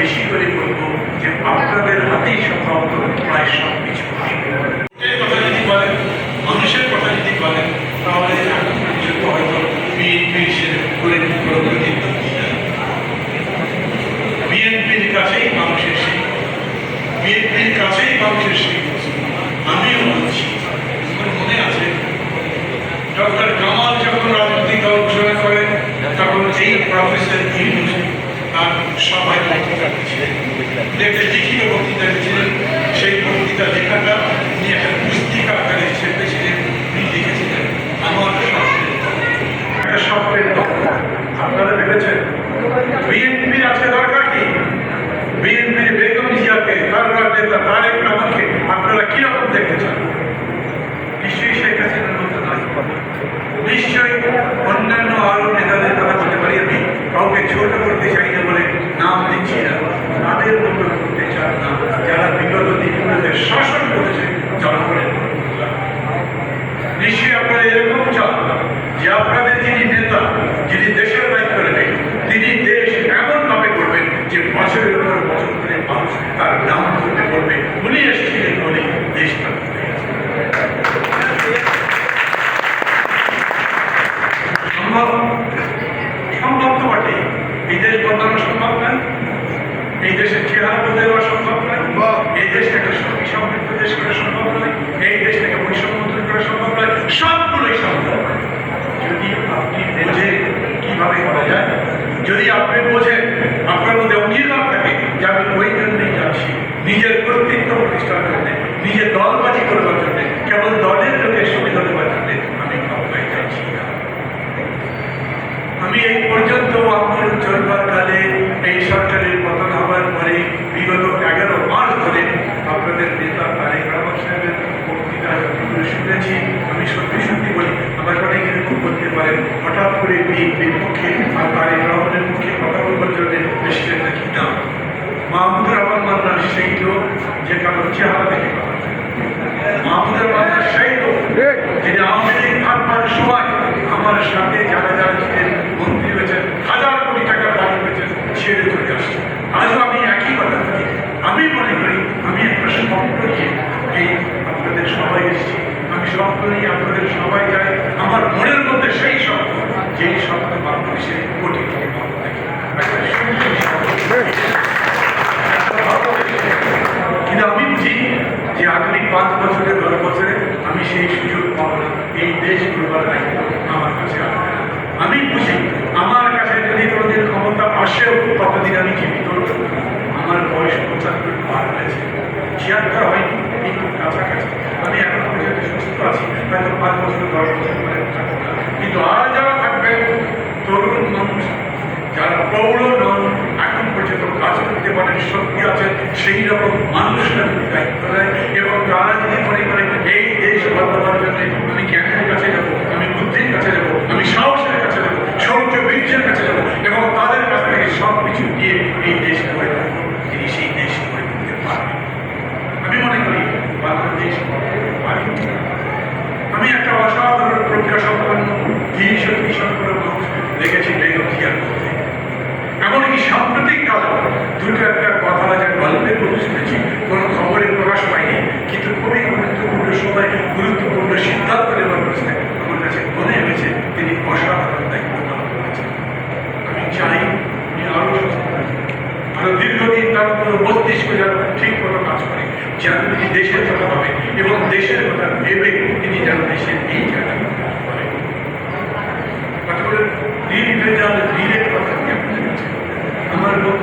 বেশি করে বলব যে আপনাদের হাতেই সম্ভবত প্রায় সব কিছু কথা যদি বলেন, মানুষের কথা যদি বলেন, তাহলে হয়তো বিএনপি করে বিএনপির কাছেই মানুষের সেই বিএনপির কাছেই মানুষের সেই আমিও বলছি মনে আছে, ডক্টর কামাল যখন রাজনৈতিক দল ঘোষণা করেন, তখন এই প্রফেসর ইউনুস দিয়েছিলেন একটা লিখিত বক্তৃতা দিয়েছিলেন সেই বক্তৃতা লেখাটা উনি একটা পুস্তিকা আকারে ছেপেছিলেন উনি লিখেছিলেন আমার স্বপ্নের দল। একটা স্বপ্নের দল আপনারা ভেবেছেন বিএনপির আছে দরকার কি বিএনপির বেগম জিয়াকে কারবার নেতা তারেক রহমানকে আপনারা কীরকম দেখতে চান নিশ্চয়ই শেখ হাসিনার মতো নয় নিশ্চয়ই অন্যান্য আরও নেতাদের কথা বলতে পারি আমি কাউকে ছোট করতে চাই না বলে নাম দিচ্ছি না তাদের মতো করতে চান না যারা বিগত দিনগুলোতে শাসন করেছে জনগণের কল্যাণ। নিশ্চয়ই আপনারা এরকম চান যে আপনাদের যিনি নেতা যিনি দেশের দায়িত্ব নেবেন তিনি দেশ এমন ভাবে করবেন যে বছরের পর বছর ধরে মানুষ তার নাম করতে করবে উনি এসেছিলেন বলে দেশটা সম্ভব তো বটে এই দেশ বদলানো সম্ভব নয় এই দেশের চেহারা বদলে দেওয়া সম্ভব নয় এই দেশটাকে সমৃদ্ধ দেশ করা সম্ভব নয় এই দেশটাকে বৈষম্য করা সম্ভব নয় সবগুলোই সম্ভব যদি আপনি বোঝেন কীভাবে করা যায় যদি আপনি বোঝেন আপনার মধ্যে অঙ্গীকার থাকে যে আমি ওই যাচ্ছি নিজের কর্তৃত্ব প্রতিষ্ঠার জন্য, নিজের দলবাজি করবার জন্য, কেবল দলের লোকের সুবিধা দেওয়ার জন্য আমি ক্ষমতায় যাচ্ছি না। আমি এই পর্যন্ত আন্দোলন চলবার কালে এই সরকারের পতন হওয়ার পরে বিগত এগারো মাস ধরে আপনাদের নেতা তারেক রহমান সাহেবের বক্তৃতা শুনেছি। আমি সত্যি সত্যি বলি, আমার অনেক এরকম করতে পারেন, হঠাৎ করে বিএনপির পক্ষে আর তারেক রহমানের পক্ষে কথা বলবার জন্য প্রেসিডেন্ট নাকি না? মাহমুদুর রহমান মান্নার সেই লোক যে কারোর চেহারা দেখে। মাহমুদুর রহমান সেই লোক যিনি আওয়ামী লীগ থাকবার সময় আমার সাথে যারা যারা ছিলেন, মন্ত্রী হয়েছেন, হাজার কোটি টাকা বাড়ি হয়েছেন ছেড়ে চলে আসছে। আজও আমি একই কথা বলি। আমি মনে করি, আমি একটা স্বপ্ন নিয়ে এই আপনাদের সবাই এসেছি। আমি স্বপ্ন নিয়ে আপনাদের সবাই যাই আমার মনের মধ্যে সেই স্বপ্ন যেই স্বপ্ন বাংলাদেশে কোটি কোটি মানুষ দেখে একটা সুন্দর স্বপ্ন। কিন্তু আমি বুঝি যে আগামী পাঁচ বছরে দশ বছরে আমি সেই সুযোগ পাবো না এই দেশ করবার দায়িত্ব আমার কাছে আসবে না। আমি বুঝি আমার কাছে যদি কোনোদিন ক্ষমতা আসেও ততদিন আমি জীবিত রইব। আমার বয়স পঁচাত্তর পার হয়েছে ছিয়াত্তর হয়নি এই কাছাকাছি আমি এখন পর্যন্ত সুস্থ আছি হয়তো পাঁচ বছর, দশ বছর পরে থাকব না। কিন্তু আর যারা থাকবেন, তরুণ মানুষ, যারা প্রৌঢ় নন, এখন পর্যন্ত কাজ করতে পারেন শক্তি আছে, সেই রকম মানুষরা মনে কাছে যাব, আমি সাহসের কাছে যাব শৌর্য কাছে যাব এবং তাদের কাছ থেকে সব কিছু দিয়ে এই দেশ গড়ে তুলব তিনি সেই দেশ গড়ে তুলতে পারবেন আমি মনে করি বাংলাদেশ পারি আমি একটা অসাধারণ প্রজ্ঞা সম্পন্ন ধীর শক্তি সম্পন্ন মানুষ দেখেছি বেগম জিয়ার মধ্যে এমনকি কালে দুটো একটা কথা যা গল্পের শুনেছি, কোনো খবরে প্রকাশ পায়নি কিন্তু খুবই গুরুত্বপূর্ণ সময়, গুরুত্বপূর্ণ সিদ্ধান্ত নেওয়ার প্রশ্নে আমার কাছে মনে হয়েছে, তিনি অসাধারণ দায়িত্ব পালন করেছেন। আমি চাই উনি আরও সুস্থ আরও দীর্ঘদিন তার কোনো মস্তিষ্ক যেন ঠিক মতো কাজ করে, যেন তিনি দেশের কথা ভাবে এবং দেশের কথা ভেবে তিনি যেন দেশের এই জায়গায় করেন কথা বলে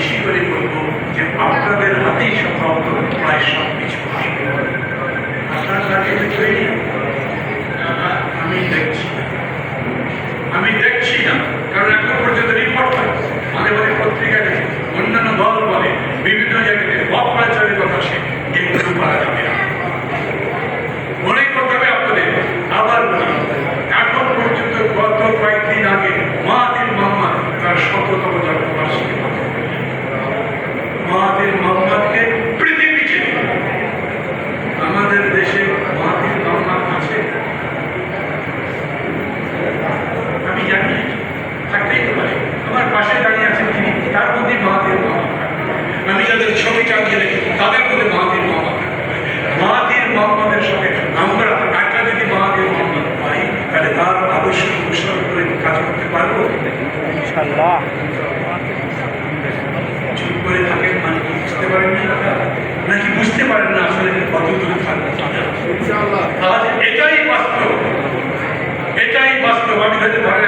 বেশি করে বলব যে আপনাদের হাতেই সম্ভবত প্রায় সব। বুঝতে পারেন না আসলে কতদূর থাকবে আজ এটাই বাস্তব। এটাই বাস্তব। আমি তাদের ধরে